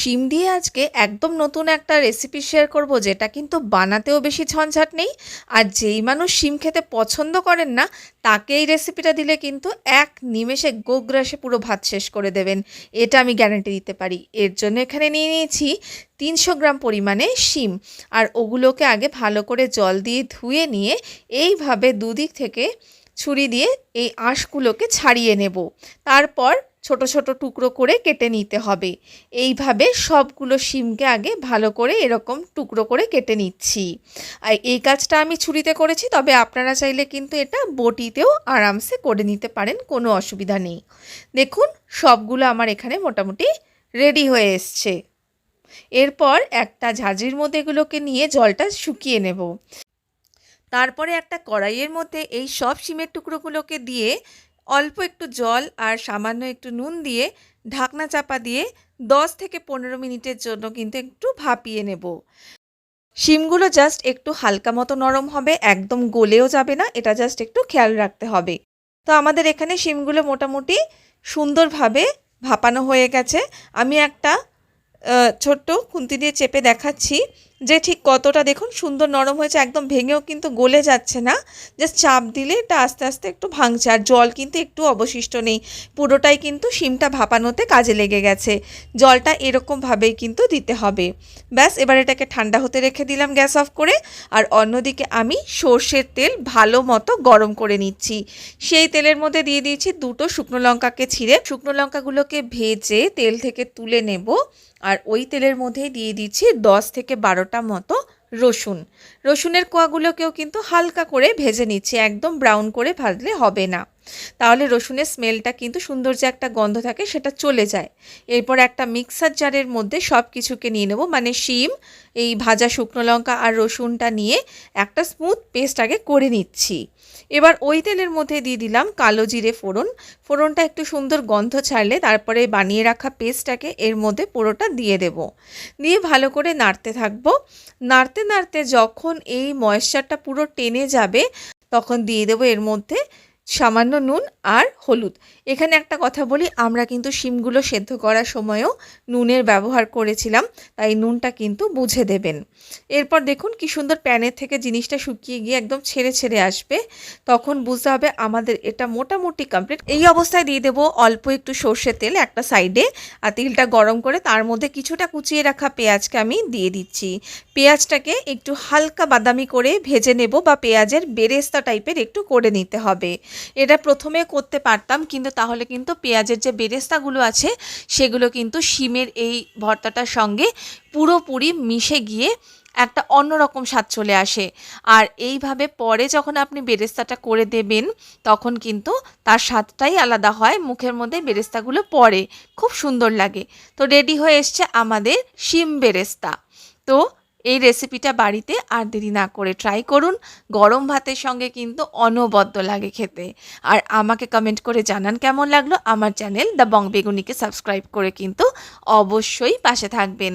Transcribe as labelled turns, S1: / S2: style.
S1: শিম দিয়ে আজকে একদম নতুন একটা রেসিপি শেয়ার করব, যেটা কিন্তু বানাতেও বেশি ঝঞ্ঝাট নেই। আর যেই মানুষ শিম খেতে পছন্দ করেন না, তাকে এই রেসিপিটা দিলে কিন্তু এক নিমেষে গোগ্রাসে পুরো ভাত শেষ করে দেবেন। এটা আমি গ্যারান্টি দিতে পারি। এর জন্য এখানে নিয়ে নিয়েছি তিনশো গ্রাম পরিমাণে শিম। আর ওগুলোকে আগে ভালো করে জল দিয়ে ধুয়ে নিয়ে এইভাবে দুদিক থেকে ছুরি দিয়ে এই আঁশগুলোকে ছাড়িয়ে নেব। তারপর ছোট ছোট টুকরো করে কেটে নিতে হবে। এইভাবে সবগুলো শিমকে আগে ভালো করে এরকম টুকরো করে কেটে নিচ্ছি। আর এই কাজটা আমি ছুরিতে করেছি, তবে আপনারা চাইলে কিন্তু এটা বটিতেও আরামসে করে নিতে পারেন, কোনো অসুবিধা নেই। দেখুন, সবগুলো আমার এখানে মোটামুটি রেডি হয়ে এসছে। এরপর একটা ঝাঁঝির মধ্যে এগুলোকে নিয়ে জলটা শুকিয়ে নেব। তারপরে একটা কড়াইয়ের মধ্যে এই সব শিমের টুকরোগুলোকে দিয়ে অল্প একটু জল আর সামান্য একটু নুন দিয়ে ঢাকনা চাপা দিয়ে দশ থেকে পনেরো মিনিটের জন্য কিন্তু একটু ভাপিয়ে নেব। শিমগুলো জাস্ট একটু হালকা মতো নরম হবে, একদম গলেও যাবে না, এটা জাস্ট একটু খেয়াল রাখতে হবে। তো আমাদের এখানে শিমগুলো মোটামুটি সুন্দরভাবে ভাপানো হয়ে গেছে। আমি একটা ছোট্ট খুন্তি দিয়ে চেপে দেখাচ্ছি। যে ঠিক কতটা দেখুন সুন্দর নরম হয়েছে, একদম ভেঙেও কিন্তু গলে যাচ্ছে না। জাস্ট চাপ দিলে এটা আস্তে আস্তে একটু ভাঙছে। আর জল কিন্তু একটু অবশিষ্ট নেই। পুরোটাই কিন্তু শিমটা ভাপানোতে কাজে লেগে গেছে। জলটা এরকমভাবেই কিন্তু দিতে হবে। ব্যাস, এবার এটাকে ঠান্ডা হতে রেখে দিলাম গ্যাস অফ করে। আর অন্যদিকে আমি সর্ষের তেল ভালো মতো গরম করে নিচ্ছি। সেই তেলের মধ্যে দিয়ে দিয়েছি দুটো শুকনো লঙ্কাকে ছিঁড়ে। শুকনো লঙ্কাগুলোকে ভেজে তেল থেকে তুলে নেব। আর ওই তেলের মধ্যেই দিয়ে দিচ্ছি দশ থেকে বারোটা মতো রসুন। রসুনের কোয়াগুলোকেও কিন্তু হালকা করে ভেজে নিচ্ছি, একদম ব্রাউন করে ভাজলে হবে না। তাহলে রসুনের স্মেলটা কিন্তু সুন্দর যে একটা গন্ধ থাকে সেটা চলে যায়। এরপর একটা মিক্সার জারের মধ্যে সব কিছুকে নিয়ে নেব মানে শিম, এই ভাজা শুকনো লঙ্কা আর রসুনটা নিয়ে একটা স্মুথ পেস্ট আগে করে নিচ্ছি। এবার ওই তেলের মধ্যে দিয়ে দিলাম কালো জিরে ফোড়ন। ফোড়নটা একটু সুন্দর গন্ধ ছাড়লে তারপরে বানিয়ে রাখা পেস্টটাকে এর মধ্যে পুরোটা দিয়ে দেব। দিয়ে ভালো করে নাড়তে থাকব। নাড়তে নাড়তে যখন এই ময়েশ্চারটা পুরো টেনে যাবে, তখন দিয়ে দেবো এর মধ্যে সামান্য নুন আর হলুদ। এখানে একটা কথা বলি, আমরা কিন্তু শিমগুলো সেদ্ধ করার সময়ও নুনের ব্যবহার করেছিলাম, তাই নুনটা কিন্তু বুঝে দেবেন। এরপর দেখুন কি সুন্দর প্যানের থেকে জিনিসটা শুকিয়ে গিয়ে একদম ছেড়ে ছেড়ে আসবে। তখন বুঝতে হবে আমাদের এটা মোটামুটি কমপ্লিট এই অবস্থায় দিয়ে দেবো অল্প একটু সর্ষের তেল একটা সাইডে, আর তেলটা গরম করে তার মধ্যে কিছুটা কুচিয়ে রাখা পেঁয়াজকে আমি দিয়ে দিচ্ছি। পেঁয়াজটাকে একটু হালকা বাদামি করে ভেজে নেব বা পেঁয়াজের বেরেস্তা টাইপের একটু করে নিতে হবে। এটা প্রথমে করতে পারতাম, কিন্তু তাহলে কিন্তু পেঁয়াজের যে বেরেস্তাগুলো আছে, সেগুলো কিন্তু শিমের এই ভর্তাটার সঙ্গে পুরোপুরি মিশে গিয়ে একটা অন্যরকম স্বাদ চলে আসে। আর এইভাবে পরে যখন আপনি বেরেস্তাটা করে দেবেন, তখন কিন্তু তার স্বাদটাই আলাদা হয়, মুখের মধ্যে বেরেস্তাগুলো পড়ে, খুব সুন্দর লাগে। তো রেডি হয়ে এসছে আমাদের শিম বেরেস্তা। তো এই রেসিপিটা বাড়িতে আর দেরি না করে ট্রাই করুন। গরম ভাতের সঙ্গে কিন্তু অনবদ্য লাগে খেতে। আর আমাকে কমেন্ট করে জানান কেমন লাগল। আমার চ্যানেল দ্য বং বেগুনিকে সাবস্ক্রাইব করে কিন্তু অবশ্যই পাশে থাকবেন।